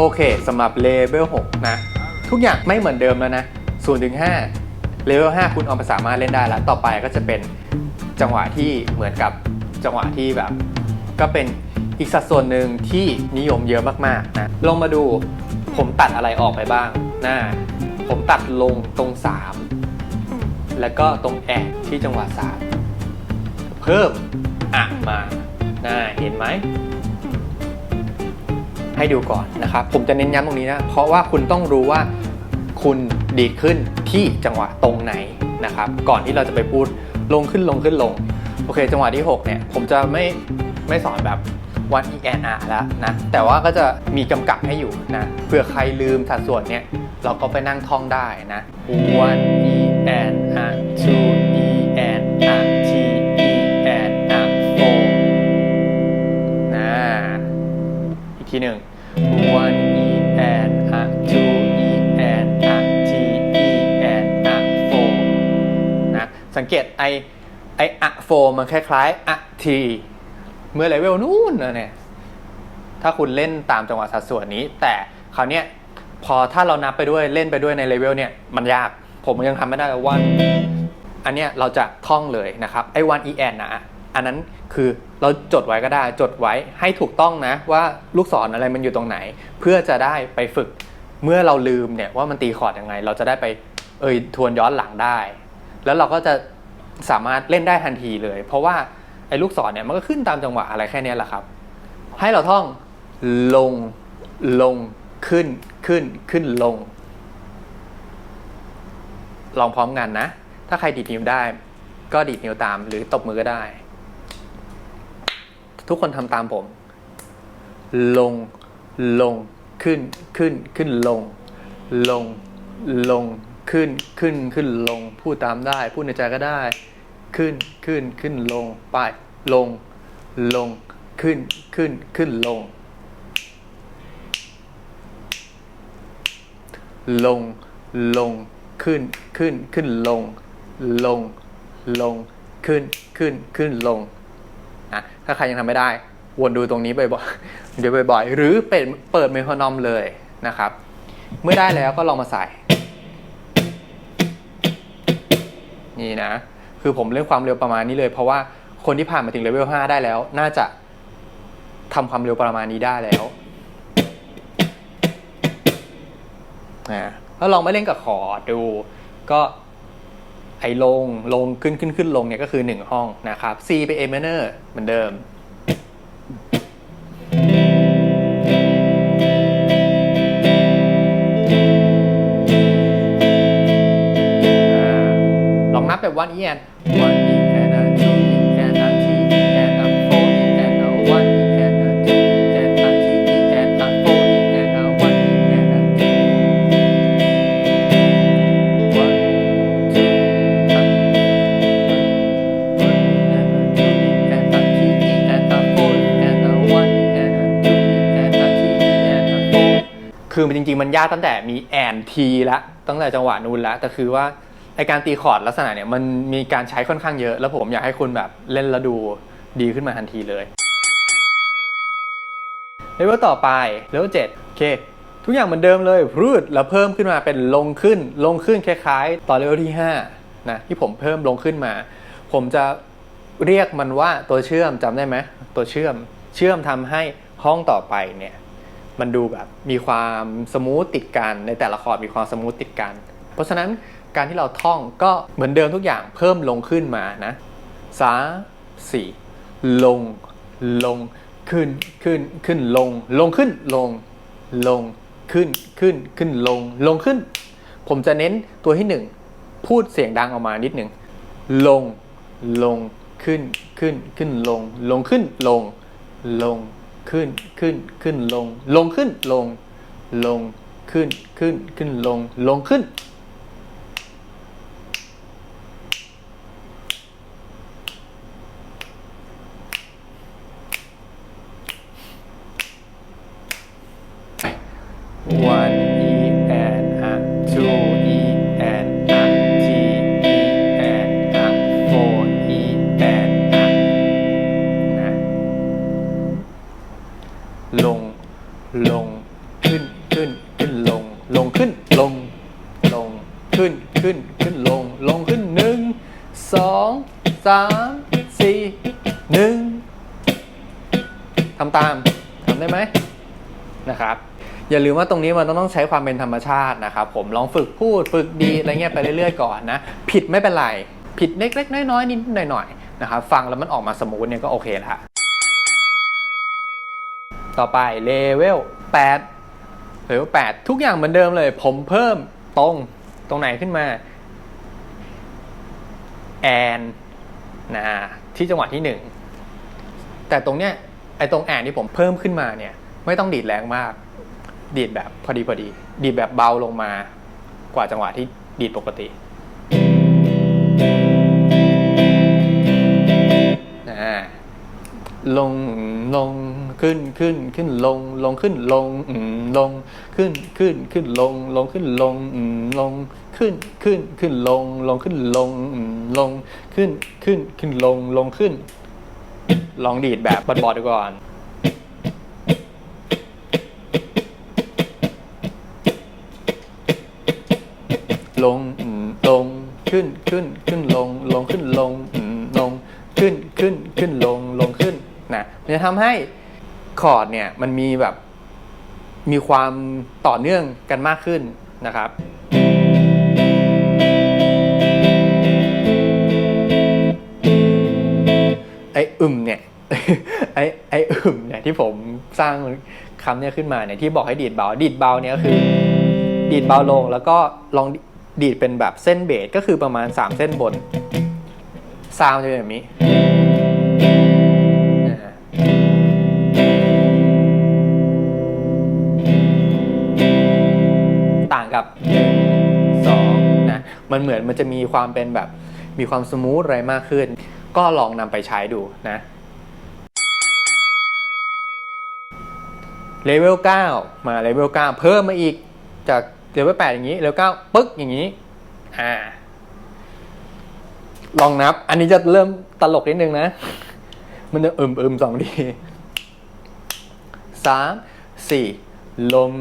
โอเคสำหรับเลเวล6นะ ทุกอย่างไม่เหมือนเดิมแล้วนะ0ถึง5เลเวล5คุณออมสามารถเล่นได้แล้ว ต่อไปก็จะเป็นจังหวะที่เหมือนกับจังหวะที่แบบ ก็เป็นอีกสัดส่วนหนึ่งที่นิยมเยอะมากๆนะลองมาดูผมตัดอะไรออกไปบ้างนะผมตัดลงตรง 3 แล้วก็ตรงแอกที่จังหวะ3เพิ่มอะมานะเห็นไหม ให้ดูก่อนนะครับ ผมจะเน้นย้ำตรงนี้นะ เพราะว่าคุณต้องรู้ว่าคุณดีขึ้นที่จังหวะตรงไหนนะครับ ก่อนที่เราจะไปพูดลงขึ้นลงขึ้นลง โอเค จังหวะที่ 6 เนี่ย ผมจะไม่ไม่สอนแบบวัน e n r แล้วนะ แต่ว่าก็จะมีกำกับให้อยู่นะ เผื่อใครลืมสัดส่วนเนี่ย เราก็ไปนั่งท่องได้นะ one e n r two e n r t e n r four นะ อีกทีหนึ่ง one e n r two e n r t e n r four นะสังเกตไอไออะโฟมันคล้ายๆอะทีเมื่อเลเวลนู่นนะเนี่ยถ้าคุณเล่นตามจังหวะสัดส่วนนี้ แต่คราวเนี้ยพอถ้าเรานับไปด้วยเล่นไปด้วยในเลเวลเนี่ยมันยากผมยังทำไม่ได้วันอันเนี้ยเราจะท่องเลยนะครับไอ้วัน en นะ อันนั้นคือเราจดไว้ก็ได้จดไว้ให้ถูกต้องนะว่าลูกศรอะไรมันอยู่ตรงไหน เพื่อจะได้ไปฝึกเมื่อเราลืมเนี่ยว่ามันตีคอร์ดยังไง เราจะได้ไปเอ่ยทวนย้อนหลังได้ แล้วเราก็จะสามารถเล่นได้ทันทีเลย เพราะว่าไอ้ลูกศรเนี่ยมันก็ขึ้นตามจังหวะอะไรแค่นี้แหละครับ ให้เราท่องลงลงขึ้นขึ้นขึ้นลง ลองพร้อมกันนะ ถ้าใครดีดนิ้วได้ ก็ดีดนิ้วตามหรือตบมือก็ได้ ทุกคนทำตามผม ลง ลง ขึ้น ขึ้น ขึ้น ลง ลง ลง ขึ้น ขึ้น ขึ้น ลง พูดตามได้ พูดในใจก็ได้ ขึ้น ขึ้น ขึ้น ลง ไป ลง ลง ขึ้น ขึ้น ขึ้น ลง ลง ลง ขึ้น ขึ้น ขึ้น ลง ลง ลง ขึ้น ขึ้น ขึ้น ลง นะถ้าใครยังทำไม่ได้วนดูตรงนี้บ่อยๆเดี๋ยวบ่อย ๆ หรือเปิดเปิดเมโทรนอมเลยนะครับ เมื่อได้แล้วก็ลองมาใส่ นี่นะ คือผมเล่นความเร็วประมาณนี้เลย เพราะว่าคนที่ผ่านมาถึงเลเวล5ได้แล้ว น่าจะทำความเร็วประมาณนี้ได้แล้วนะแล้วลองมาเล่นกับคอร์ดดู ก็ ไอ้ลงลงขึ้นขึ้นขึ้นลงเนี่ยก็คือ 1 ห้องนะครับ C ไป A minor เหมือนเดิม ลองนับแบบ one e and one e and two e คือมันจริง ๆ มันยากตั้งแต่มีแอนทีละตั้งแต่จังหวะนู้นแล้วแต่คือว่าไอการตีคอร์ดลักษณะเนี่ยมันมีการใช้ค่อนข้างเยอะ แล้วผมอยากให้คุณแบบเล่นแล้วดูดีขึ้นมาทันทีเลยเลเวลต่อไปเลเวลเจ็ดโอเค ทุกอย่างเหมือนเดิมเลยพืดแล้วเพิ่มขึ้นมาเป็นลงขึ้น ลงขึ้นคล้ายๆ ตอนเลเวลที่5นะที่ผมเพิ่มลงขึ้นมา ผมจะเรียกมันว่าตัวเชื่อมจำได้ไหมตัวเชื่อมเชื่อมทำให้ห้องต่อไปเนี่ย มันดูแบบมีความสมูทติดกันในแต่ละคอร์ดมีความสมูทติดกัน เพราะฉะนั้นการที่เราท่องก็เหมือนเดิมทุกอย่างเพิ่มลงขึ้นมานะสาสี่ลงลงขึ้นขึ้นขึ้นลง ลงขึ้นลง ลงขึ้นขึ้นขึ้นลง ลงขึ้น ผมจะเน้นตัวที่หนึ่งพูดเสียงดังออกมานิดหนึ่งลงลงขึ้นขึ้นขึ้นลง ลงขึ้นลง ลง ขึ้นขึ้นขึ้นลง ลงขึ้นลง ลงขึ้นขึ้นขึ้นลง ลงขึ้น one สามสี่หนึ่งทำตามทำได้ไหมนะครับอย่าลืมว่าตรงนี้มันต้องใช้ความเป็นธรรมชาตินะครับผมลองฝึกพูดฝึกดีอะไรเงี้ยไปเรื่อยๆก่อนนะผิดไม่เป็นไร ผิดเล็กๆน้อยๆนิดหน่อยๆนะครับฟังแล้วมันออกมาสมูทเนี่ยก็โอเคละต่อไปเลเวล8เลเวล8ทุกอย่างเหมือนเดิมเลย ผมเพิ่มตรงตรงไหนขึ้นมา and นะฮะที่จังหวะที่หนึ่งแต่ตรงเนี้ยไอ้ตรงแอนที่ผมเพิ่มขึ้นมาเนี่ยไม่ต้องดีดแรงมาก ดีดแบบพอดีพอดี ดีดแบบเบาลงมากว่าจังหวะที่ดีดปกติอ่า ลงลงขึ้นขึ้นขึ้นลงลงขึ้นลงลงขึ้นขึ้นขึ้นลงลงขึ้นลงลงขึ้นขึ้นขึ้นลงลงขึ้นลงลงขึ้นขึ้นขึ้นลงลงขึ้น ลองดีดแบบบอดๆดูก่อนลงลงขึ้นขึ้นขึ้นลงลงขึ้นลงลงขึ้นขึ้นขึ้นลง จะทำให้คอร์ดเนี่ยมันมีแบบมีความต่อเนื่องกันมากขึ้นนะครับไอ้อึมเนี่ยไอ้ไอ้อึมเนี่ยที่ผมสร้างคำเนี่ยขึ้นมาเนี่ยที่บอกให้ดีดเบา ดีดเบาเนี่ยก็คือ ดีดเบาลงแล้วก็ลองดีดเป็นแบบเส้นเบสก็คือประมาณ 3 เส้นบนซาวด์จะเป็นแบบนี้ ต่างกับสองนะมันเหมือนมันจะมีความเป็นแบบมีความสมูทอะไรมากขึ้น ก็ลองนำไปใช้ดูนะเลเวล9มาเลเวล9เพิ่มมาอีกจากเลเวล8อย่างนี้เลเวล9ปึ๊กอย่างนี้อ่าลองนับ อันนี้จะเริ่มตลกนิดนึงนะ มันจะอึมอึมสองดีสามสี่ลม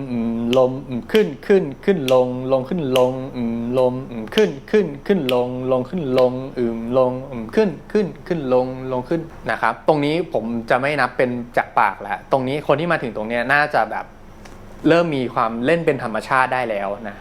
ลมขึ้นขึ้นขึ้นลง ลงขึ้นลงอืมลมขึ้นขึ้นขึ้นลง ลงขึ้นลงอืมลงขึ้นขึ้นขึ้นลงลงขึ้นนะครับ ตรงนี้ผมจะไม่นับเป็นจากปากแล้วตรงนี้คนที่มาถึงตรงเนี้ยน่าจะแบบเริ่มมีความเล่นเป็นธรรมชาติได้แล้วนะ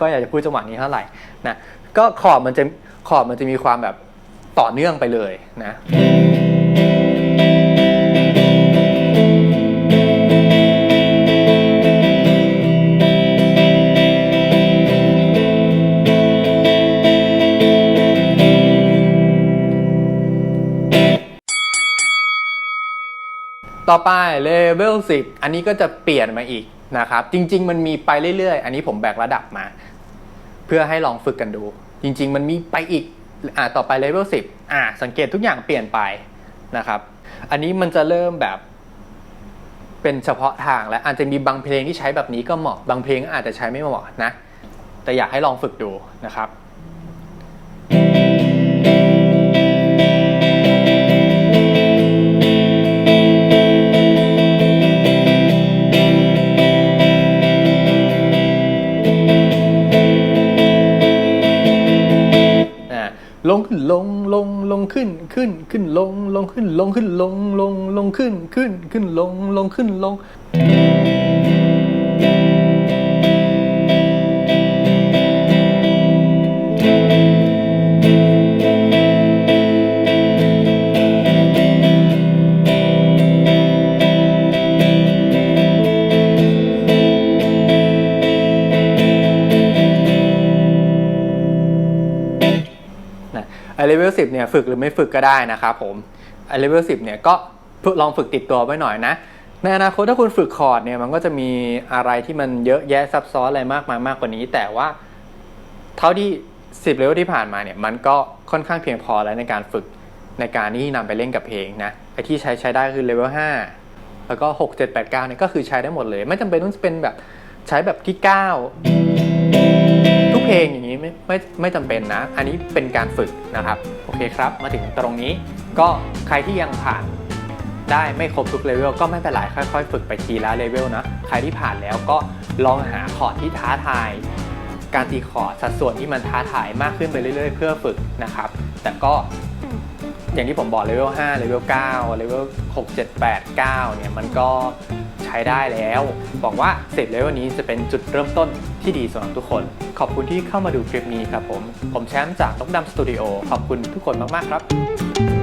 ค่อยอยากจะพูดจังหวะนี้เท่าไหร่นะก็คอร์ดมันจะคอร์ดมันจะมีความแบบต่อเนื่องไปเลยนะต่อไปเลเวล10 อันนี้ก็จะเปลี่ยนมาอีกนะครับ จริง ๆ มันมีไปเรื่อยๆ อันนี้ผมแบ่งระดับมา พื่อให้ลองฝึกกันดู จริง ๆ มันมีไปอีกอ่าต่อไปเลเวลสิบอ่าสังเกตทุกอย่างเปลี่ยนไปนะครับ อันนี้มันจะเริ่มแบบเป็นเฉพาะทางและอาจจะมีบางเพลงที่ใช้แบบนี้ก็เหมาะบางเพลงอาจจะใช้ไม่เหมาะนะ แต่อยากให้ลองฝึกดูนะครับ ลงขึ้นลงลงลงขึ้นขึ้นขึ้นลงลงขึ้นลงขึ้นลงลงลงขึ้นขึ้นขึ้นลงลงขึ้นลง เลเวลสิเนี่ยฝึกหรือไม่ฝึกก็ได้นะครับผมเลเวลสิเนี่ยก็ลองฝึกติดตัวไว้หน่อยนะในอนาคตถ้าคุณฝึกคอร์ดเนี่ยมันก็จะมีอะไรที่มันเยอะแยะซับซ้อนอะไรมากมายมากกว่านี้ แต่ว่าเท่าที่10เลเวลที่ผ่านมาเนี่ยมันก็ค่อนข้างเพียงพอแล้วในการฝึกในการที่นำไปเล่นกับเพลงนะไอที่ใช้ใช้ได้คือเลเวล5แล้วก็ 6 7 8 9เนี่ยก็คือใช้ได้หมดเลย ไม่จำเป็นต้องเป็นแบบใช้แบบที่ 9 เพลงเพลงอย่างนี้ไม่ไม่ไม่จำเป็นนะ อันนี้เป็นการฝึกนะครับ โอเคครับ มาถึงตรงนี้ก็ใครที่ยังผ่านได้ไม่ครบทุกเลเวลก็ไม่เป็นไรค่อยๆ ฝึกไปทีละเลเวลนะใครที่ผ่านแล้วก็ลองหาคอร์ดที่ท้าทาย การตีคอร์ดสัดส่วนที่มันท้าทายมากขึ้นไปเรื่อยๆ เพื่อฝึกนะครับ แต่ก็ อย่างที่ผมบอกเลเวล5เลเวล9เลเวล6 7 8 9เนี่ยมันก็ใช้ได้แล้ว บอกว่าเสร็จเลเวลนี้จะเป็นจุดเริ่มต้นที่ดีสำหรับทุกคน ขอบคุณที่เข้ามาดูคลิปนี้ครับผม ผมแชมป์จากนกดำสตูดิโอขอบคุณทุกคนมาก ๆ ครับ